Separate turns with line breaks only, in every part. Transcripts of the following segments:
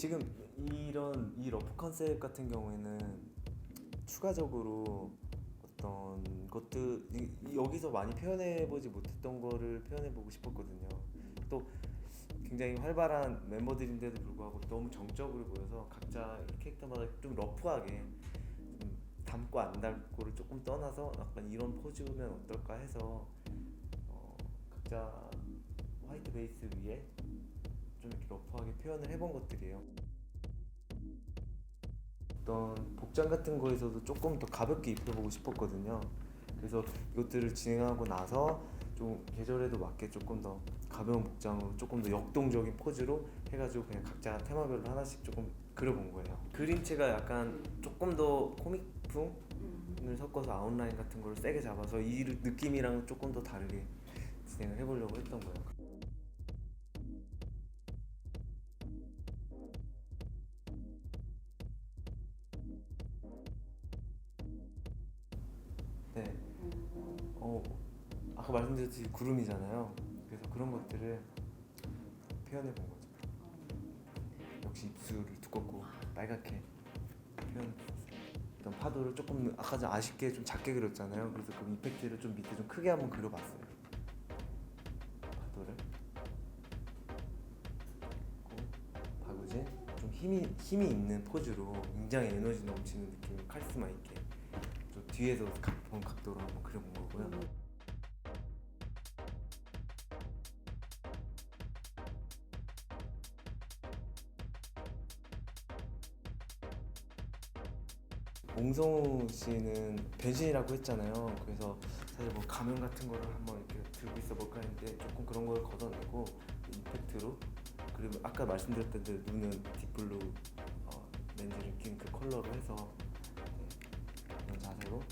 지금 이런 이 러프 컨셉 같은 경우에는 추가적으로 어떤 것들 여기서 많이 표현해 보지 못했던 거를 표현해 보고 싶었거든요. 또 굉장히 활발한 멤버들인데도 불구하고 너무 정적으로 보여서 각자 캐릭터마다 좀 러프하게 좀 닮고 안 닮고를 조금 떠나서 약간 이런 포즈면 어떨까 해서 어, 각자 화이트 베이스 위에 표현을 해본 것들이에요. 어떤 복장 같은 거에서도 조금 더 가볍게 입혀보고 싶었거든요. 그래서 이것들을 진행하고 나서 좀 계절에도 맞게 조금 더 가벼운 복장으로 조금 더 역동적인 포즈로 해가지고 그냥 각자 테마별로 하나씩 조금 그려본 거예요. 그림체가 약간 조금 더 코믹풍을 섞어서 아웃라인 같은 걸 세게 잡아서 이 느낌이랑 조금 더 다르게 진행을 해보려고 했던 거예요. 네. 어, 아까 말씀드렸듯이 구름이잖아요. 그래서 그런 것들을 표현해 본 거죠. 역시 입술을 두껍고 빨갛게 표현했어요. 일단 파도를 조금 아까 좀 아쉽게 좀 작게 그렸잖아요. 그래서 그 이펙트를 좀 밑에 좀 크게 한번 그려봤어요. 파도를. 박우진 좀 힘이 힘이 있는 포즈로 굉장히 에너지 넘치는 느낌, 카리스마 있게 좀 뒤에서 각, 본 각도로 한번 그려본 거고요. 몽성우 씨는 변신이라고 했잖아요. 그래서 사실 뭐 가면 같은 거를 한번 이렇게 들고 있어 볼까 했는데 조금 그런 걸 걷어내고 임팩트로 그리고 아까 말씀드렸던 대로 눈은 딥블루 어, 렌즈를 낀 그 컬러로 해서 네, 그런 자세로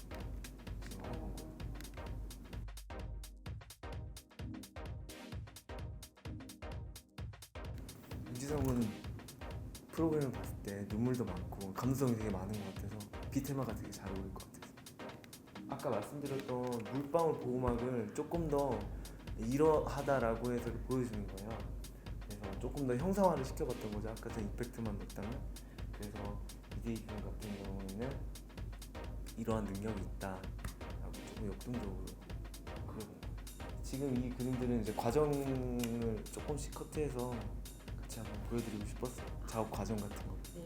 윤지성은 프로그램을 봤을 때 눈물도 많고 감성이 되게 많은 것 같아서 비테마가 되게 잘 어울릴 것 같아서 아까 말씀드렸던 물방울 보호막을 조금 더 이러하다라고 해서 보여주는 거예요. 그래서 조금 더 형상화를 시켜봤던 거죠. 아까 전 이펙트만 넣었다면. 그래서 이데이 film 같은 경우에는 이러한 능력이 있다라고 조금 역동적으로 거예요 지금 이 그림들은 이제 과정을 조금씩 커트해서 한번 보여드리고 싶었어요 작업 과정 같은 거
네.